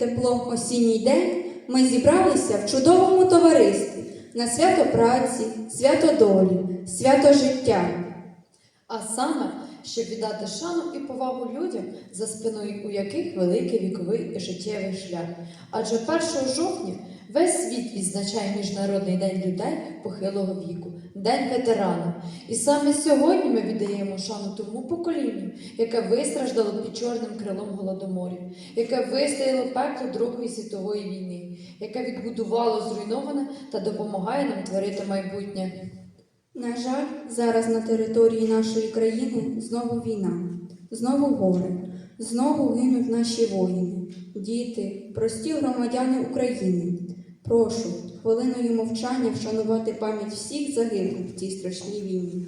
теплом осінній день ми зібралися в чудовому товаристві на свято праці, свято долі, свято життя. А саме, щоб віддати шану і повагу людям, за спиною у яких великий віковий і життєвий шлях. Адже 1 жовтня весь світ відзначає Міжнародний день людей похилого віку, День ветерана. І саме сьогодні ми віддаємо шану тому поколінню, яке вистраждало під чорним крилом голодоморів, яке вистояло пекло Другої світової війни, яке відбудувало зруйноване та допомагає нам творити майбутнє. На жаль, зараз на території нашої країни знову війна, знову горе, знову гинуть наші воїни, діти, прості громадяни України. Прошу хвилиною мовчання вшанувати пам'ять всіх загиблих в цій страшній війні.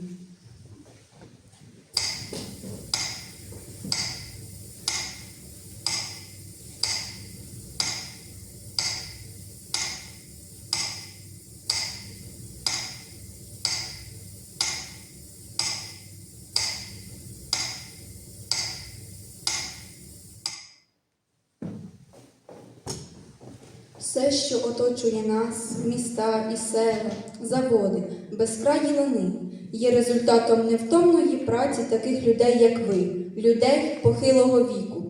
Все, що оточує нас, міста і села, заводи, безкраї лани, є результатом невтомної праці таких людей, як ви, людей похилого віку.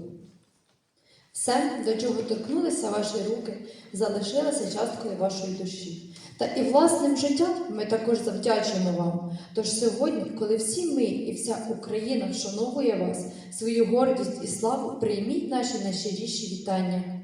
Все, до чого торкнулися ваші руки, залишилося часткою вашої душі. Та і власним життям ми також завдячуємо вам. Тож сьогодні, коли всі ми і вся Україна вшановує вас, свою гордість і славу, прийміть наші найщиріші вітання.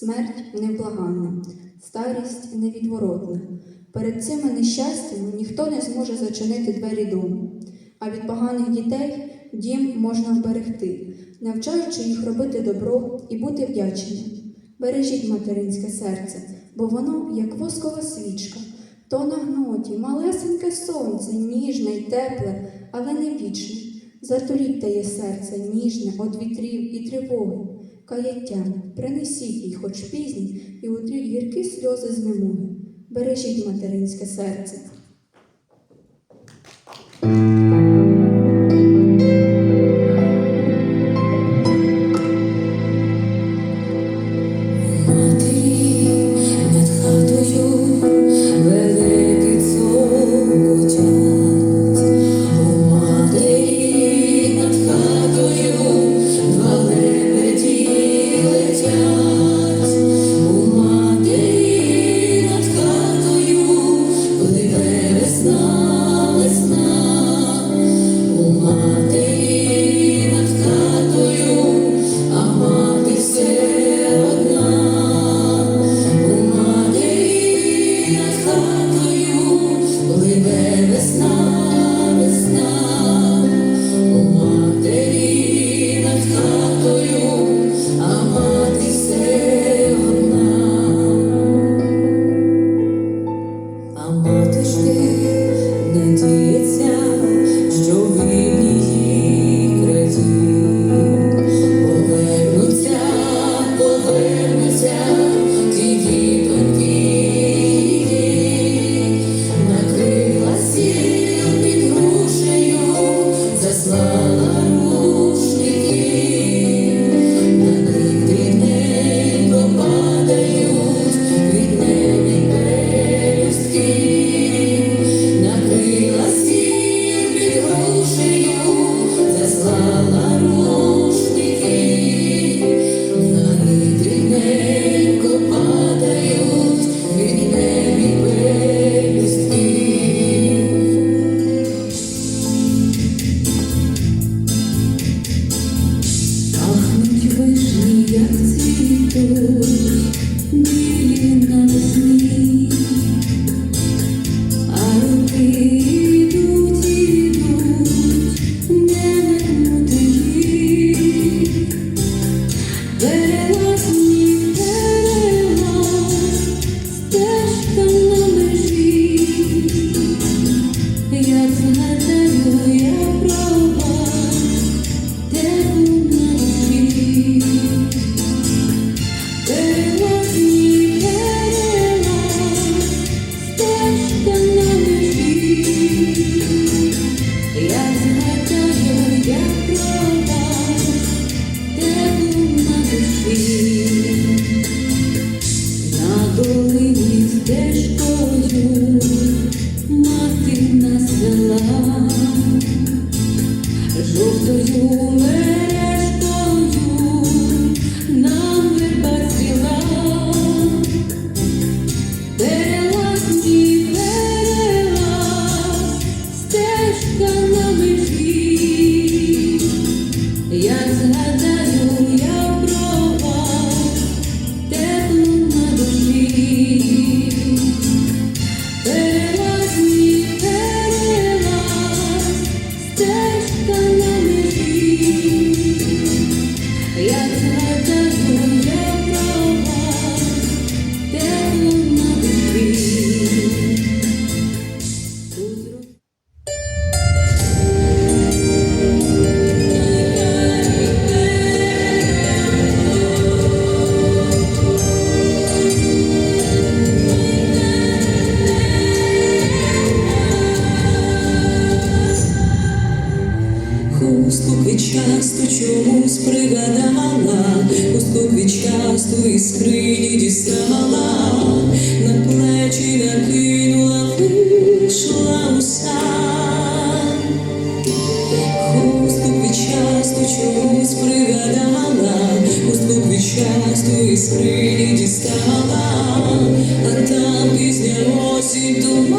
Смерть невблаганна, старість невідворотна. Перед цими нещастями ніхто не зможе зачинити двері дому. А від поганих дітей дім можна вберегти, навчаючи їх робити добро і бути вдячними. Бережіть материнське серце, бо воно, як воскова свічка, то на гноті, малесеньке сонце, ніжне й тепле, але не вічне. Затуліть теє серце ніжне од вітрів і тривоги, каяття, принесіть їй, хоч пізні, і утріть гіркі сльози знемоги. Бережіть материнське серце. Квітчасту чомусь пригадала, хустку квітчасту і скрині дістала, а там пізня осінь туман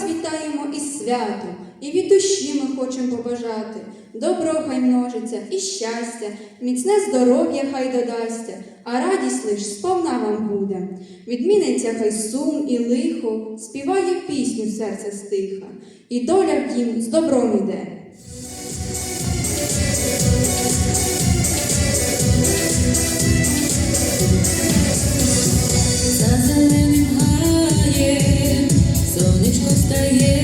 вас вітаємо із святом, і від душі ми хочемо побажати. Добро хай множиться і щастя, міцне здоров'я хай додасться, а радість лиш сповна вам буде. Відміниться хай сум і лихо, співає пісню серце стиха, і доля в дім з добром іде. after.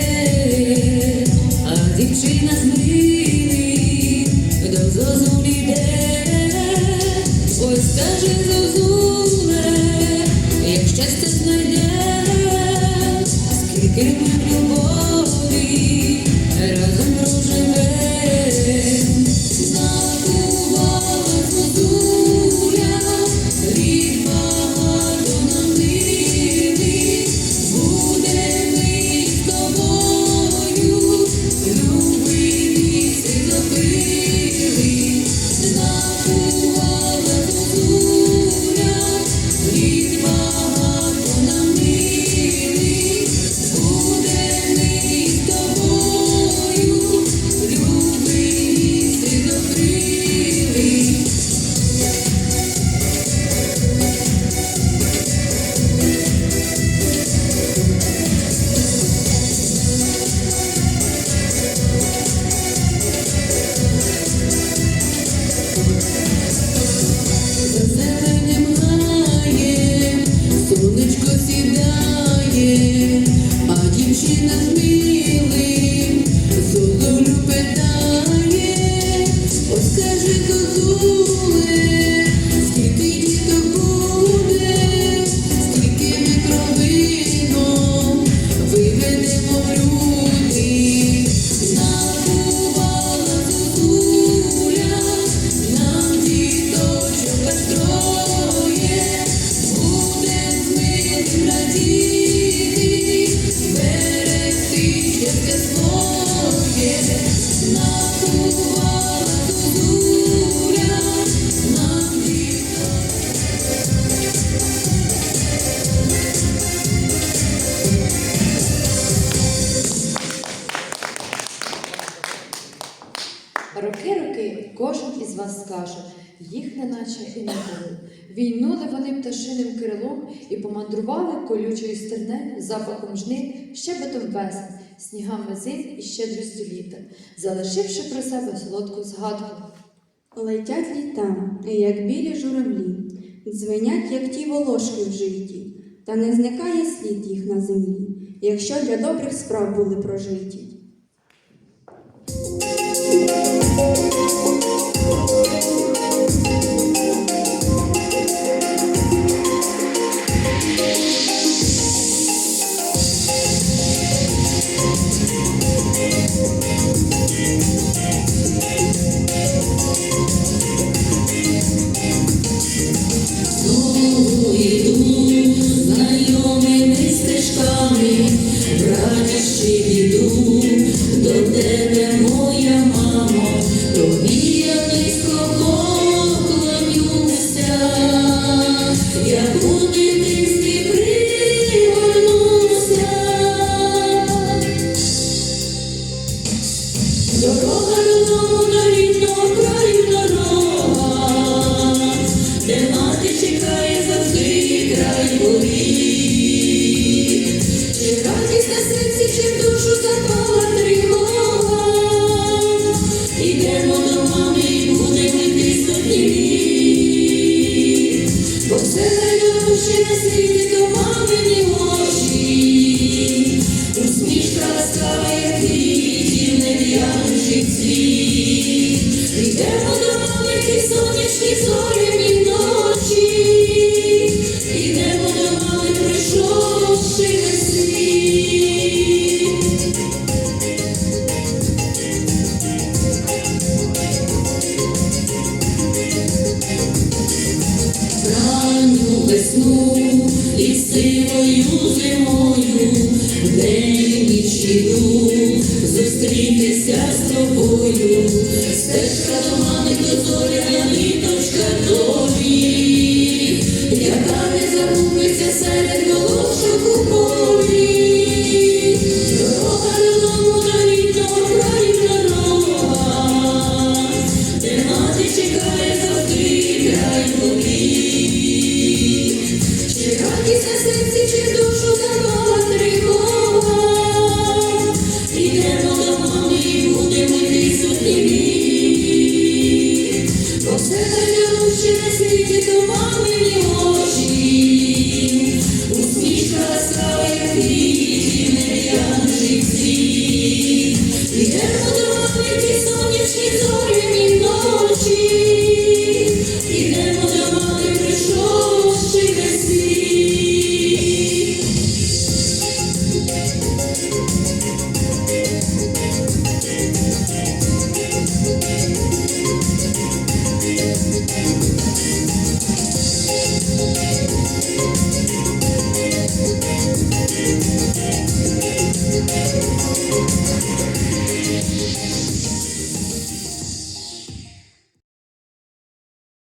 Роки, роки, кожен із вас скаже, їх неначе і не було. Війнули вони пташиним крилом і помандрували колючою стернею, запахом жнив, щебетом весни, снігами зим і щедрістю літа, залишивши про себе солодку згадку. Летять літа, як білі журавлі, дзвенять, як ті волошки в житті, та не зникає слід їх на землі, якщо для добрих справ були прожиті. Tennessee. і сивою зимою день іду зустрітися з тобою, стежка.